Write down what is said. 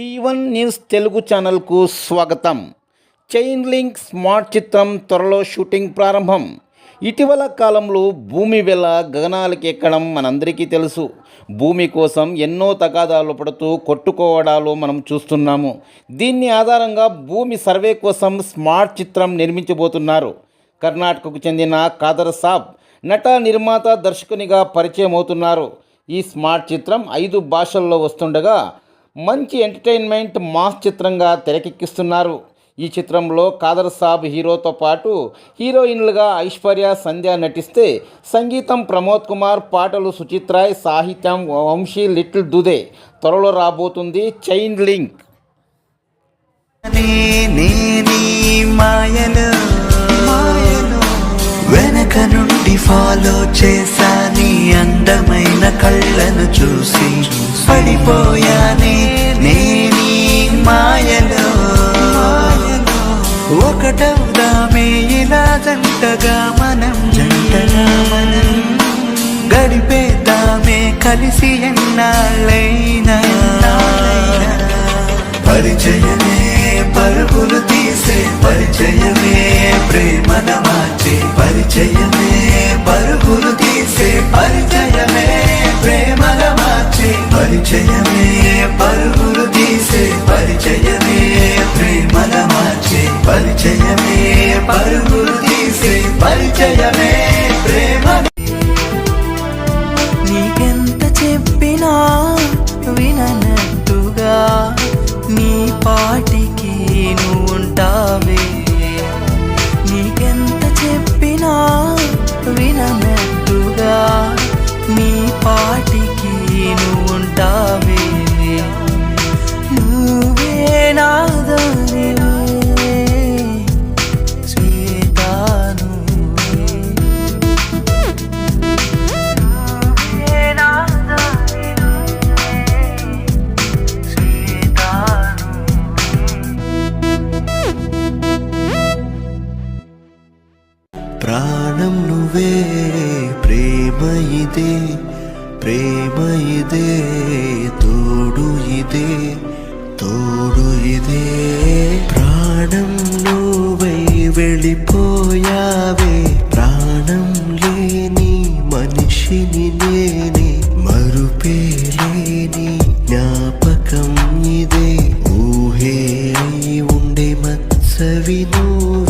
Tea one news Telugu ఛానల్కు స్వాగతం. Chain link smart చిత్రం త్వరలో షూటింగ్ ప్రారంభం. ఇటీవల కాలంలో భూమి వెల గగనాలకి ఎక్కడం మనందరికీ తెలుసు. భూమి కోసం ఎన్నో తగాదాలు పడుతూ కొట్టుకోవడాలు మనం చూస్తున్నాము. దీన్ని ఆధారంగా భూమి సర్వే కోసం స్మార్ట్ చిత్రం నిర్మించబోతున్నారు. కర్ణాటకకు చెందిన కాదర్ సాబ్ నట నిర్మాత దర్శకునిగా పరిచయం అవుతున్నారు ఈ స్మార్ట్ చిత్రం ఐదు భాషల్లో వస్తుండగా మంచి ఎంటర్టైన్మెంట్ మాస్ చిత్రంగా తెరకెక్కిస్తున్నారు. ఈ చిత్రంలో కాదర్ సాబ్ హీరోతో పాటు హీరోయిన్లుగా ఐశ్వర్య సంధ్య నటిస్తే సంగీతం ప్రమోద్ కుమార్ పాటలు సుచిత్రాయ్ సాహిత్యం వంశీ లిటిల్ దుదే. త్వరలో రాబోతుంది చైన్ లింక్. వెనక నుండి ఫాలో చేశా అందమైన కళ్ళను చూసి పడిపోయాను. ఒకటవుదామే ఇలా జంటగా మనం జంటగా మనం గడిపేద్దామే కలిసి ఎన్నాళ్ళైనా. పరిచయమే పరుగులు తీసే పరిచయమే ప్రేమన మార్చే పరిచయమే పరుగులు తీసే పరిచయమే ప్రేమన మార్చే పరిచయమే. పరిచయమే ప్రేమ నువ్వే ప్రేమ ఇదే ప్రేమ ఇదే తోడు ఇదే తోడు ఇదే. ప్రాణం నువ్వై వెళ్ళిపోయావే ప్రాణం లేని మనిషిని నేనే మరుపే లేని జ్ఞాపకం ఇదే. ఊహే ఉండే మత్సవి నువ్వు